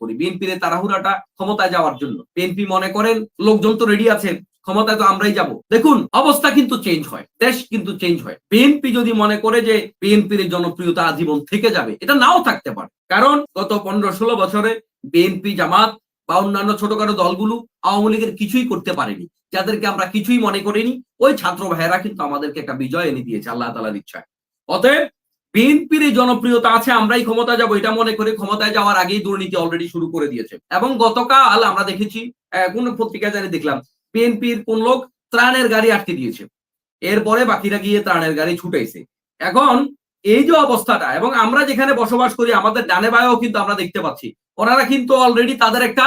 করি। বিএনপির তাড়াহুড়াটা ক্ষমতায় যাওয়ার জন্য। বিএনপি মনে করেন, লোকজন তো রেডি আছেন, ক্ষমতায় তো আমরাই যাব। দেখুন, অবস্থা কিন্তু চেঞ্জ হয়, দেশ কিন্তু চেঞ্জ হয়। বিএনপি যদি মনে করে যে বিএনপির জনপ্রিয়তা আজীবন থেকে যাবে, এটা নাও থাকতে পারে। কারণ গত পনেরো ষোলো বছরে বিএনপি, জামাত বা অন্যান্য ছোটখাটো দলগুলো আওয়ামী লীগের কিছুই করতে পারেনি। যাদেরকে আমরা কিছুই মনে করিনি, ওই ছাত্র ভাইয়েরা কিন্তু আমাদেরকে একটা বিজয় এনে দিয়েছে, আল্লাহ তালার ইচ্ছায়। অতএব বিএনপির এই জনপ্রিয়তা আছে, আমরাই ক্ষমতা যাব, এটা মনে করে ক্ষমতায় যাওয়ার আগেই দুর্নীতি অলরেডি শুরু করে দিয়েছে। এবং গতকাল আমরা দেখেছি কোন পত্রিকায় জানি দেখলাম, বিএনপির কোন লোক ত্রাণের গাড়ি আটকে দিয়েছে। এরপরে বাকিরা গিয়ে ত্রাণের গাড়ি ছুটাইছে। এখন এই যে অবস্থাটা, এবং আমরা যেখানে বসবাস করি, আমাদের ডানে বায়েও কিন্তু আমরা দেখতে পাচ্ছি। ওনারা কিন্তু অলরেডি তাদের একটা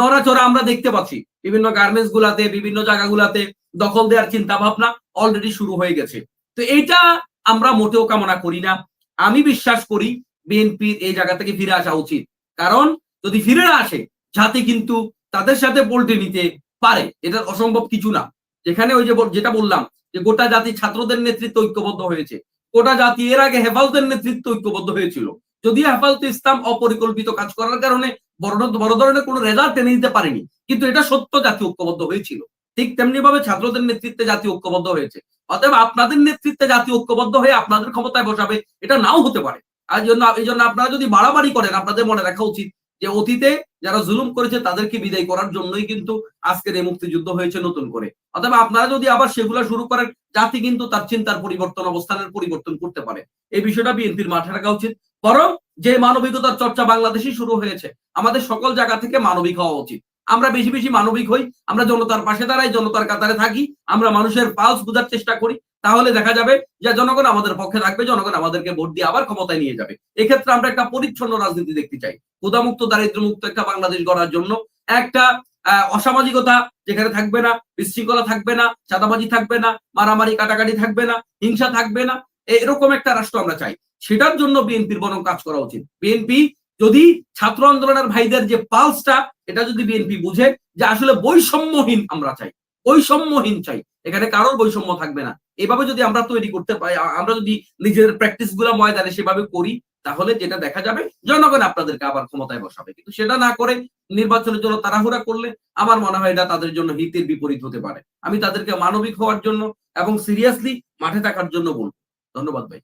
নড়াচড়া আমরা দেখতে পাচ্ছি। বিভিন্ন গার্মেন্টস গুলাতে, বিভিন্ন জায়গাগুলাতে দখল দেওয়ার চিন্তা ভাবনা অলরেডি শুরু হয়ে গেছে। তো এইটা আমরা মোটেও কামনা করি না। আমি বিশ্বাস করি বিএনপির এই জায়গা থেকে ফিরে আসা উচিত। কারণ যদি ফিরে আসে, জাতি কিন্তু তাদের সাথে পল্টে নিতে পারে। এটা অসম্ভব কিছু না। যেখানে ওই যে যেটা বললাম, যে গোটা জাতি ছাত্রদের নেতৃত্ব ঐক্যবদ্ধ হয়েছে। গোটা জাতি এর আগে হেফাজতের নেতৃত্ব ঐক্যবদ্ধ হয়েছিল। যদিও হেফাজত ইসলাম অপরিকল্পিত কাজ করার কারণে বড় বড় ধরনের কোনো রেজাল্ট টেনে নিতে পারেনি, কিন্তু এটা সত্য জাতি ঐক্যবদ্ধ হয়েছিল। ঠিক তেমনি ভাবে ছাত্রদের নেতৃত্বে জাতি ঐক্যবদ্ধ হয়েছে। অতএব আপনাদের নেতৃত্বে জাতি ঐক্যবদ্ধ হয়ে আপনাদের ক্ষমতায় বসাবে, এটা নাও হতে পারে। আর জন্য, এই জন্য আপনারা যদি বাড়াবাড়ি করেন, আপনাদের মনে রাখা উচিত যে অতীতে যারা জুলুম করেছে তাদেরকে বিদায় করার জন্যই কিন্তু আজকের এই মুক্তিযুদ্ধ হয়েছে নতুন করে। অথবা আপনারা যদি আবার সেগুলো শুরু করেন, জাতি কিন্তু তার চিন্তার পরিবর্তন, অবস্থানের পরিবর্তন করতে পারে। এই বিষয়টা বিএনপির মাঠে রাখা উচিত। বরং যে মানবিকতার চর্চা বাংলাদেশে শুরু হয়েছে, আমাদের সকল জায়গা থেকে মানবিক হওয়া উচিত। আমরা বেশি বেশি মানবিক হই, আমরা জনতার পাশে দাঁড়াই, জনতার কাতারে থাকি, আমরা মানুষের পালস বোঝার চেষ্টা করি। তাহলে দেখা যাবে যে জনগণ আমাদের পক্ষে থাকবে, জনগণ আমাদেরকে ভোট দিয়ে আবার ক্ষমতায় নিয়ে যাবে। এক্ষেত্রে আমরা একটা পরিচ্ছন্ন রাজনীতি দেখতে চাই। ক্ষুধামুক্ত, দারিদ্র্যমুক্ত একটা বাংলাদেশ গড়ার জন্য। একটা অসামাজিকতা যেখানে থাকবে না, বিশৃঙ্খলা থাকবে না, চাঁদাবাজি থাকবে না, মারামারি, কাটাকাটি থাকবে না, হিংসা থাকবে না এরকম একটা রাষ্ট্র আমরা চাই। সেটার জন্য বিএনপির বরং কাজ করা উচিত। বিএনপি যদি ছাত্র আন্দোলনের ভাইদের যে পালসটা, এটা যদি বিএনপি বুঝে যে আসলে বৈষম্যহীন আমরা চাই, বৈষম্যহীন চাই, এখানে কারোর বৈষম্য থাকবে না। এভাবে যদি আমরা তৈরি করতে পারি আমরা যদি নিজের প্র্যাকটিসগুলা ময়দানে সেভাবে করি, তাহলে যেটা দেখা যাবে, জনগণ আপনাদেরকে আবার ক্ষমতায় বসাবে। কিন্তু সেটা না করে নির্বাচনের জন্য তাড়াহুড়া করলে, আমার মনে হয় এটা তাদের জন্য হিতের বিপরীত হতে পারে। আমি তাদেরকে মানবিক হওয়ার জন্য এবং সিরিয়াসলি মাঠে থাকার জন্য বলব। ধন্যবাদ ভাই।